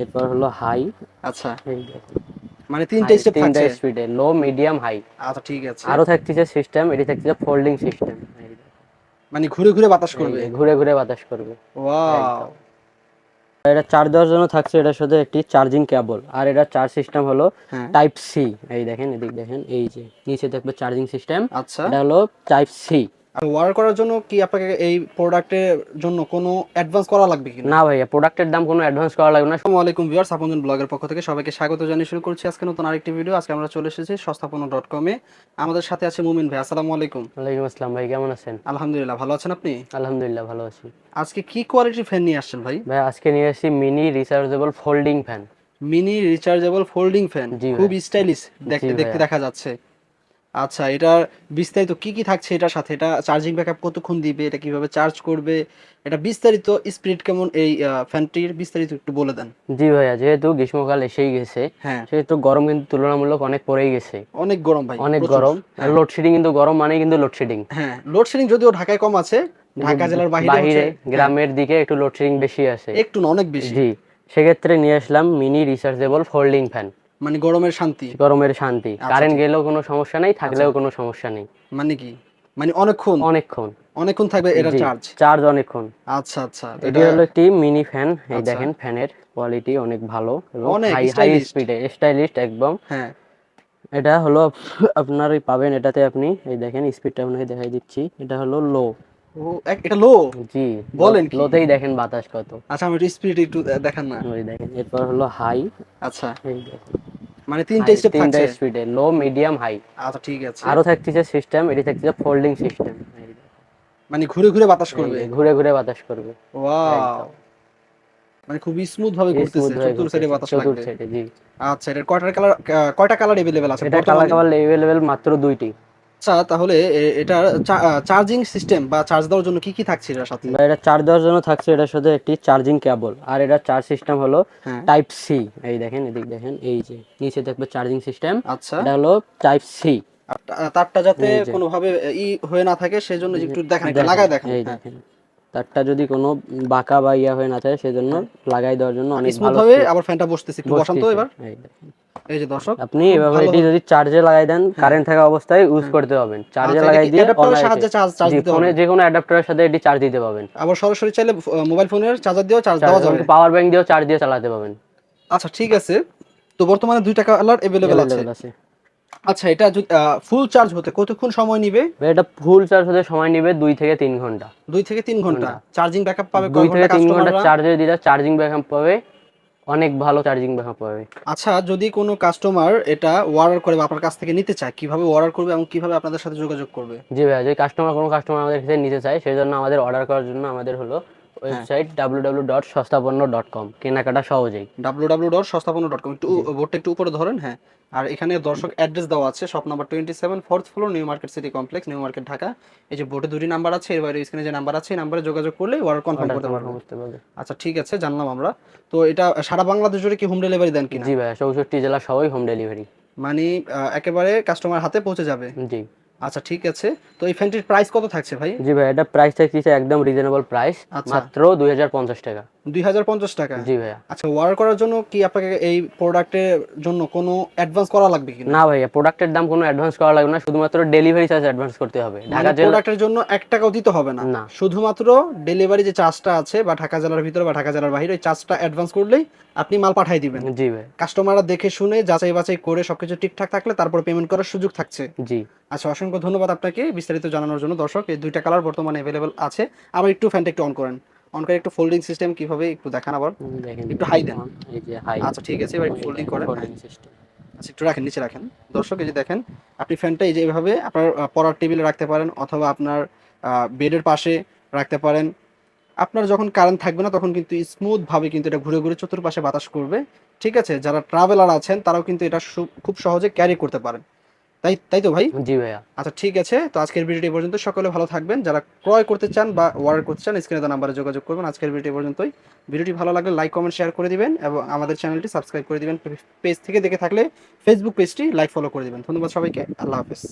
এরপর হলো হাই আচ্ছা। মানে তিনটে স্টেপ তিনটা স্পিডে লো মিডিয়াম হাই আচ্ছা ঠিক আছে। আরও থাকতেছে সিস্টেম এটি থাকতেছে ফোল্ডিং সিস্টেম মানে ঘুরে ঘুরে বাতাস করবে। ঘুরে ঘুরে বাতাস করবে। ওয়াও এটা চার্জ দেওয়ার জন্য থাকছে এটার সাথে একটি চার্জিং কেবল আর এটা চার্জ সিস্টেম হলো হ্যাঁ। টাইপ সি এই দেখেন এদিক দেখেন এই যে নিচে দেখবে চার্জিং সিস্টেম আচ্ছা। এটা হলো টাইপ সি আর ওয়ার করার জন্য কি আপনাকে এই প্রোডাক্টের জন্য কোনো অ্যাডভান্স করা লাগবে কি না? ভাইয়া প্রোডাক্টের দাম কোনো অ্যাডভান্স করা লাগবে না। আসসালামু আলাইকুম ভিউয়ার্স আপনজন ব্লগের পক্ষ থেকে সবাইকে স্বাগত জানিয়ে শুরু করছি আজকে নতুন আরেকটি ভিডিও আজকে আমরা চলে এসেছি সস্তাপন্ন ডট কমে আমাদের সাথে আছে মুমিন ভাই আসসালামু আলাইকুম। ওয়ালাইকুম আসসালাম ভাই কেমন আছেন? আলহামদুলিল্লাহ ভালো আছেন আপনি? আলহামদুলিল্লাহ ভালো আছি। আজকে কি কোয়ালিটির ফ্যান নিয়ে আসছেন ভাই? ভাই আজকে নিয়ে এসেছি mini rechargeable folding fan mini rechargeable folding fan. খুব স্টাইলিশ দেখতে দেখতে দেখা যাচ্ছে। আচ্ছা এটার বিস্তারিত কি কি থাকছে এটার সাথে? এটা চার্জিং ব্যাকআপ কতক্ষণ দিবে? এটা কীভাবে চার্জ করবে? এটা বিস্তারিত স্পিড কেমন এই ফ্যানটির বিস্তারিত একটু বলে দেন। জি ভাইয়া যেহেতু গ্রীষ্মকাল এসেই গেছে হ্যাঁ। সেহেতু গরম কিন্তু তুলনামূলক অনেক পড়েই গেছে। অনেক গরম ভাই অনেক। গরম। লোডশেডিং কিন্তু গরম মানে কিন্তু লোডশেডিং হ্যাঁ লোডশেডিং যদিও ঢাকায় কম আছে ঢাকা জেলার বাইরে গ্রামের দিকে একটু লোডশেডিং বেশি আছে। একটু না অনেক বেশি। জি সেক্ষেত্রে নিয়ে আসলাম মিনি রিচার্জেবল ফোল্ডিং ফ্যান মানে গরমের শান্তি। গরমের শান্তি। আচ্ছা, কারেন্ট গেলেও কোনো সমস্যা নেই থাকলেও কোনো সমস্যা নেই। মানে কি? মানে অনেকক্ষণ? অনেক্ষণ অনেকক্ষণ থাকবে এটা চার্জ চার্জ অনেকক্ষণ। আচ্ছা আচ্ছা। এটা হলো একটি মিনি ফ্যান এই আচ্ছা। দেখেন ফ্যানের কোয়ালিটি অনেক ভালো এবং অনেক হাই হাই স্পিডে স্টাইলিশ একদম। হ্যাঁ। এটা হলো আপনার পাবেন এটাতে আপনি। এই দেখেন স্পিডটা আপনাকে দেখাই দিচ্ছি। এটা হলো লো ও এক- এটা লো জি বলেন কি? লোতেই দেখেন বাতাস কত আচ্ছা আমি একটু স্পিড একটু আহ, দেখান না ওই দেখেন এরপর হলো হাই আচ্ছা এই দেখেন মানে তিনটে স্টেপ তিনটা থাকছে স্পিডে লো মিডিয়াম হাই আচ্ছা ঠিক আছে আরো থাকতেছে সিস্টেম এটি থাকতেছে ফোল্ডিং সিস্টেম মানে ঘুরে ঘুরে বাতাস করবে ঘুরে ঘুরে বাতাস করবে ওয়াও মানে খুব স্মুথ ভাবে ঘুরতেছে Smooth ভাবে চতুর সাইডে ঘুরতেছে, বাতাস চতুর লাগবে side এ, জি আচ্ছা এটার কয়টা কালার কয়টা কালার अवेलेबल আছে এটা কালার বর্তমানে? কালার লেভেল মাত্র দুইটি আচ্ছা তাহলে এটা চার্জিং সিস্টেম বা চার্জ দেওয়ার জন্য কি কি থাকছে এটার সাথে? এটা চার্জ দেওয়ার জন্য থাকছে এটা শুধু একটি চার্জিং কেবল আর এটা চার্জ সিস্টেম হলো হ্যাঁ। টাইপ সি এই দেখেন এদিক দেখেন এই যে নিচে দেখবে চার্জিং সিস্টেম আচ্ছা। এটা হলো টাইপ সি তারটা যাতে। কোনোভাবে ই হয়ে না থাকে সেজন্য একটু দেখেন লাগায় দেখেন। এই দেখেন। তারটা যদি কোনো বাঁকা বা ইয়া হয়ে না থাকে সেজন্য লাগাই দেওয়ার জন্য অনেক স্মুথ ভালো ভাবে আবার ফ্যানটা বসতেছে একটু বসান তো বসতিছে। এবার এই দেখেন। এই যে দর্শক আপনি এভাবে এটি যদি চার্জে লাগাই দেন কারেন্ট থাকা অবস্থায় ইউজ করতে পারবেন চার্জে আচ্ছা, লাগাই এটা কি দিয়ে adapter এর অনায়াসে- সাহায্যে charge- charge জি, দিতে ফোনে হবে? যে কোনো অ্যাডাপ্টারের সাথে এটি চার্জ দিতে পাবেন আবার সরাসরি চাইলে মোবাইল ফোনের চার্জার দিয়েও চার্জ দেওয়া যাবে পাওয়ার ব্যাংক দিয়েও চার্জ দিয়ে চালাতে পারবেন আচ্ছা ঠিক আছে তো বর্তমানে দুইটা কালার अवेलेबल আছে Available আছে আচ্ছা এটা ফুল চার্জ হতে কতক্ষণ সময় নিবে? এটা ফুল চার্জ হতে সময় নেবে দুই থেকে তিন ঘণ্টা। দুই থেকে তিন ঘণ্টা? চার্জিং ব্যাকআপ পাবে দুই থেকে তিন ঘণ্টা চার্জে দিলে চার্জিং ব্যাকআপ পাবে অনেক ভালো চার্জিং ব্যাকআপ পাবে। আচ্ছা যদি কোনো কাস্টমার এটা অর্ডার করে বা আপনার কাছ থেকে নিতে চায় কীভাবে অর্ডার করবে এবং কীভাবে আপনাদের সাথে যোগাযোগ করবে? জি ভাইয়া যদি কাস্টমার কোনো কাস্টমার আমাদের কাছে নিতে চায় সেই জন্য আমাদের অর্ডার করার জন্য আমাদের হলো ওয়েবসাইট সস্তাপন্ন ডট কম কেনাকাটা সহজেই। কম একটু বোর্ডটা একটু উপরে ধরেন হ্যাঁ। আর এখানে দর্শক অ্যাড্রেস দেওয়া আছে shop number twenty seven fourth floor new market city complex new market Dhaka এই যে বোর্ডে দুটি নাম্বার আছে এর বাইরে স্ক্রিনে যে নাম্বার আছে এই নাম্বারে যোগাযোগ করলে অর্ডার কনফার্ম করতে পারবেন। আচ্ছা ঠিক আছে জানলাম আমরা। তো এটা সারা বাংলাদেশ জুড়ে কি হোম ডেলিভারি দেন কিনা? জি ভাইয়া চৌষট্টি জেলা সবই হোম ডেলিভারি মানে একেবারে কাস্টমার হাতে পৌঁছে যাবে। জি। আচ্ছা ঠিক আছে। তো এই ফ্যানটির প্রাইস কত থাকছে ভাই? জি ভাই এটা প্রাইস থাকছে একদম রিজনেবল প্রাইস আচ্ছা। মাত্র দুই হাজার পঞ্চাশ টাকা। দুই হাজার পঞ্চাশ টাকা। জি ভাইয়া। আচ্ছা অর্ডার করার জন্য কি আপনাকে এই প্রোডাক্টের জন্য কোনো অ্যাডভান্স করা লাগবে কিনা না? ভাইয়া প্রোডাক্টের দাম কোনো অ্যাডভান্স করা লাগবে না শুধুমাত্র ডেলিভারি চার্জ অ্যাডভান্স করতে হবে। ঢাকা জেলা প্রোডাক্টের জন্য এক টাকাও দিতে হবে না? না। শুধুমাত্র ডেলিভারি যে চার্জটা আছে বা ঢাকা জেলার ভিতরে বা ঢাকা জেলার বাইরে ওই চার্জটা অ্যাডভান্স করলেই আপনি মাল পাঠিয়ে দিবেন। জি ভাই কাস্টমাররা দেখে শুনে যাচাই বাছাই করে সবকিছু ঠিকঠাক থাকলে তারপর পেমেন্ট করার সুযোগ থাকছে। জি। আচ্ছা অসংখ্য ধন্যবাদ আপনাকে বিস্তারিত জানানোর জন্য। দর্শক এই দুইটা কালার বর্তমানে অ্যাভেলেবল আছে। আবার একটু ফ্যানটা একটু অন করেন। অন করে একটু ফোল্ডিং সিস্টেম কীভাবে একটু দেখান আবার। একটু হাই দেন। এই যে হাই আচ্ছা ঠিক আছে এবার একটু ফোল্ডিং করেন। ফোল্ডিং সিস্টেম আচ্ছা একটু রাখেন নিচে রাখেন। দর্শক এই যে দেখেন আপনি ফ্যানটা এই যে এইভাবে আপনার পড়ার টেবিলে রাখতে পারেন অথবা আপনার বেডের পাশে রাখতে পারেন। আপনার যখন কারেন্ট থাকবে না তখন কিন্তু স্মুথ ভাবে কিন্তু এটা ঘুরে ঘুরে চতুর্পাশে বাতাস করবে। ঠিক আছে যারা ট্রাভেলার আছেন তারাও কিন্তু এটা খুব সহজে ক্যারি করতে পারেন। তাই তাই তো ভাই? জি ভাইয়া। আচ্ছা ঠিক আছে। তো আজকের ভিডিওটি পর্যন্ত। সকলে ভালো থাকবেন। যারা ক্রয় করতে চান বা অর্ডার করতে চান স্ক্রিনে দেওয়া নাম্বারে যোগাযোগ করবেন। আজকের ভিডিওটি পর্যন্তই। ভিডিওটি ভালো লাগলে লাইক কমেন্ট শেয়ার করে দিবেন এবং আমাদের চ্যানেলটি সাবস্ক্রাইব করে দিবেন। পেজ থেকে দেখে থাকলে ফেসবুক পেজটি লাইক ফলো করে দিবেন। ধন্যবাদ সবাইকে। আল্লাহ হাফেজ।